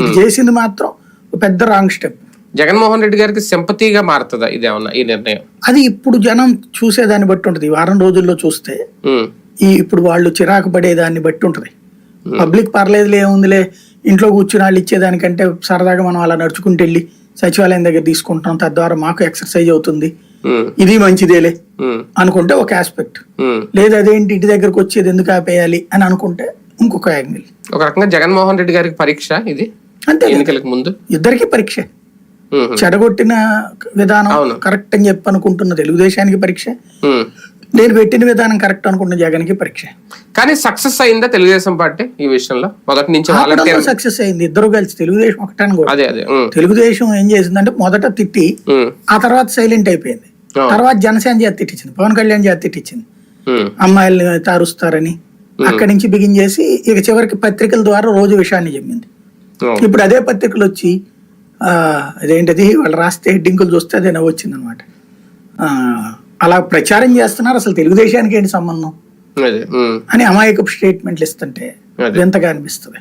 ఇది చేసింది మాత్రం పెద్ద రాంగ్ స్టెప్. జగన్మోహన్ రెడ్డి గారికి సింపతిగా మారుతుందా ఇదేమన్నా ఈ నిర్ణయం? అది ఇప్పుడు జనం చూసేదాన్ని బట్టి ఉంటుంది. వారం రోజుల్లో చూస్తే ఈ ఇప్పుడు వాళ్ళు చిరాకు పడేదాన్ని బట్టి ఉంటుంది. పబ్లిక్ పర్లేదులే ఏముందిలే ఇంట్లో కూర్చుని వాళ్ళు ఇచ్చేదానికంటే సరదాగా మనం అలా నడుచుకుంటూ వెళ్ళి సచివాలయం దగ్గర తీసుకుంటాం తద్వారా మాకు ఎక్సర్సైజ్ అవుతుంది. ఇది మంచిదేలే అనుకుంటే ఒక ఆస్పెక్ట్. లేదు అదేంటి ఇంటి దగ్గరకు వచ్చేది ఎందుకు ఆపేయాలి అని అనుకుంటే ఇంకొక యాంగిల్ ఒక రకంగా జగన్మోహన్ రెడ్డి గారికి పరీక్ష ఇది? అంతే ఎన్నికలకు ముందు? ఇద్దరికి పరీక్ష. చెడగొట్టిన విధానం. కరెక్ట్ అని చెప్పి అనుకుంటున్న తెలుగుదేశానికి పరీక్ష. నేను పెట్టిన విధానం కరెక్ట్ అనుకున్న జగన్కి పరీక్ష. కానీ సక్సెస్ అయిందా తెలుగుదేశం పార్టీ ఈ విషయంలో? మొదటి నుంచి సక్సెస్ అయింది. ఇద్దరు కలిసి తెలుగుదేశం ఒకటాను అదే అదే. తెలుగుదేశం ఏం చేసిందంటే మొదట తిట్టి ఆ తర్వాత సైలెంట్ అయిపోయింది. తర్వాత జనసేన చేత తిట్టించింది. పవన్ కళ్యాణ్ చేత తిట్టించింది. అమ్మాయిల్ని తారుస్తారని. అక్కడి నుంచి బిగిన్ చేసి ఇక చివరికి పత్రికల ద్వారా రోజు విషయాన్ని చెప్పింది ఇప్పుడు అదే పత్రికలు వచ్చి ఆ, అదేంటిది వాళ్ళు రాస్తే హెడ్డింకులు చూస్తే అదే నవ్వు వచ్చింది అనమాట అలా ప్రచారం చేస్తున్నారు అసలు తెలుగుదేశానికి ఏంటి సంబంధం? అని అమాయకపు స్టేట్మెంట్లు ఇస్తుంటే. వింతగా అనిపిస్తుంది.